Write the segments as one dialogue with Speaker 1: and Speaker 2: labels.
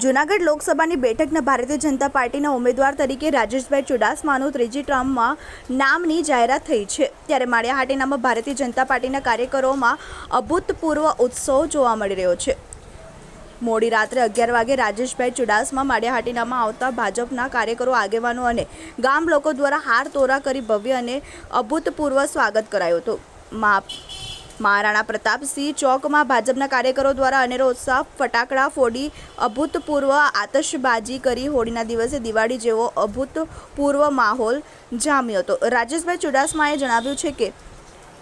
Speaker 1: જૂનાગઢ લોકસભાની બેઠકના ભારતીય જનતા પાર્ટીના ઉમેદવાર તરીકે રાજેશભાઈ ચુડાસમાનું ત્રીજી ટર્મમાં નામની જાહેરાત થઈ છે. ત્યારે માળિયાહાટીનામાં ભારતીય જનતા પાર્ટીના કાર્યકરોમાં અભૂતપૂર્વ ઉત્સવ જોવા મળી રહ્યો છે. મોડી રાત્રે અગિયાર વાગે રાજેશભાઈ ચુડાસમા માળિયાહાટીનામાં આવતા ભાજપના કાર્યકરો, આગેવાનો અને ગામ લોકો દ્વારા હાર તોરા કરી ભવ્ય અને અભૂતપૂર્વ સ્વાગત કરાયું હતું. મા મહારાણા પ્રતાપસિંહ ચોકમાં ભાજપના કાર્યકરો દ્વારા અનેરો ઉત્સાહ, ફટાકડા ફોડી અભૂતપૂર્વ આતશબાજી કરી હોળીના દિવસે દિવાળી જેવો અભૂતપૂર્વ માહોલ જામ્યો હતો. રાજેશભાઈ ચુડાસમાએ જણાવ્યું છે કે,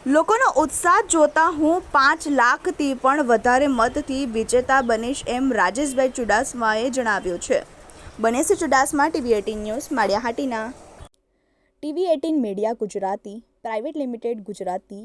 Speaker 1: લોકોનો ઉત્સાહ જોતા હું પાંચ લાખથી પણ વધારે મતથી વિજેતા બનીશ એમ રાજેશભાઈ ચુડાસમાએ જણાવ્યું છે. Banesh Chudasama, TV eighteen news Maliya Hatina TV eighteen media Gujarati, private limited Gujarati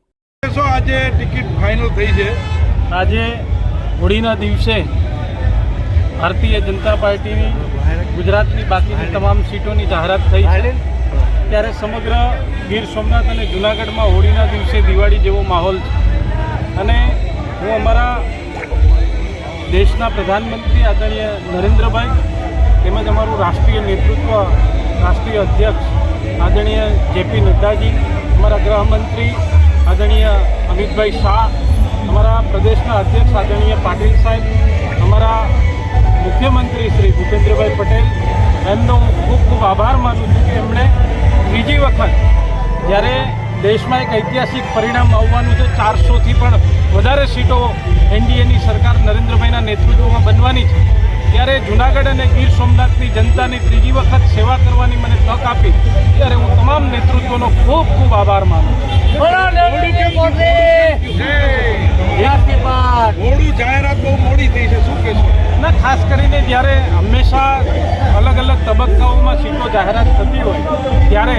Speaker 2: આજે ટિકિટ ફાઇનલ થઈ છે.
Speaker 3: આજે હોળીના દિવસે ભારતીય જનતા પાર્ટીની, ગુજરાતની બાકીની તમામ સીટોની જાહેરાત થઈ છે. ત્યારે સમગ્ર ગીર સોમનાથ અને જૂનાગઢમાં હોળીના દિવસે દિવાળી જેવો માહોલ છે. અને હું અમારા દેશના પ્રધાનમંત્રી આદરણીય નરેન્દ્રભાઈ તેમજ અમારું રાષ્ટ્રીય નેતૃત્વ, રાષ્ટ્રીય અધ્યક્ષ આદરણીય જેપી નડ્ડાજી, અમારા ગૃહમંત્રી આદરણીય અમિતભાઈ શાહ, અમારા પ્રદેશના અધ્યક્ષ આદરણીય પાટીલ સાહેબ, અમારા મુખ્યમંત્રી શ્રી ભૂપેન્દ્રભાઈ પટેલ, એમનો ખૂબ ખૂબ આભાર માનું છું કે એમણે ત્રીજી વખત જ્યારે દેશમાં એક ઐતિહાસિક પરિણામ આવવાનું છે, ચારસોથી પણ વધારે સીટો એનડીએની સરકાર નરેન્દ્રભાઈના નેતૃત્વમાં બનવાની છે. ત્યારે જુનાગઢ અને ગીર સોમનાથની જનતાની ત્રીજી વખત સેવા કરવાની મને તક આપી ત્યારે હું તમામ નેતૃત્વનો ખૂબ ખૂબ આભાર માનું છું.
Speaker 2: જાહેરાત બહુ મોડી થઈ છે શું કહેશો?
Speaker 3: ના ખાસ કરીને જ્યારે હંમેશા અલગ અલગ તબક્કાઓમાં સીટો જાહેરાત થતી હોય ત્યારે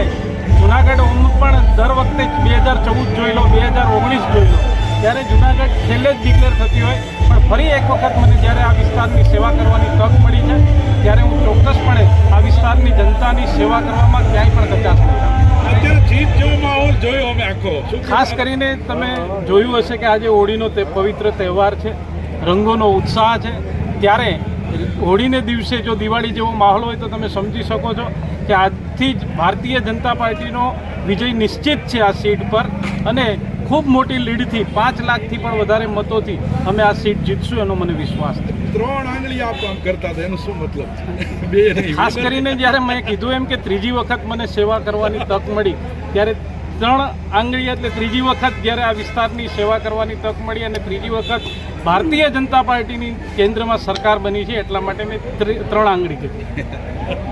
Speaker 3: જુનાગઢ ઓમ પણ દર વખતે બે હજાર ચૌદ જોઈ લો બે હજાર ઓગણીસ જોઈ લો. ત્યારે જુનાગઢ છેલ્લે જ ડિક્લેર થતી હોય પણ ફરી એક વખત મને જ્યારે આ વિસ્તારની સેવા કરવાની તક મળી છે ત્યારે હું ચોક્કસપણે આ વિસ્તારની જનતાની સેવા કરવામાં ક્યાંય પણ કચાશ
Speaker 2: અમે આખો.
Speaker 3: ખાસ કરીને તમે જોયું હશે કે આજે હોળીનો તે પવિત્ર તહેવાર છે રંગોનો ઉત્સાહ છે. ત્યારે હોળીને દિવસે જો દિવાળી જેવો માહોલ હોય તો તમે સમજી શકો છો કે આજથી જ ભારતીય જનતા પાર્ટીનો વિજય નિશ્ચિત છે આ સીટ પર. અને ખૂબ મોટી લીડથી પાંચ લાખથી પણ વધારે મતોથી અમે આ સીટ જીતશું એનો મને વિશ્વાસ છે.
Speaker 2: ત્રણ આંગળી આપ કામ કરતા હતા એનો શું મતલબ બે
Speaker 3: ખાસ કરીને જ્યારે મેં કીધું એમ કે ત્રીજી વખત મને સેવા કરવાની તક મળી ત્યારે ત્રણ આંગળી એટલે ત્રીજી વખત જ્યારે આ વિસ્તારની સેવા કરવાની તક મળી અને ત્રીજી વખત ભારતીય જનતા પાર્ટીની કેન્દ્રમાં સરકાર બની છે એટલા માટે મેં ત્રણ આંગળી કીધી.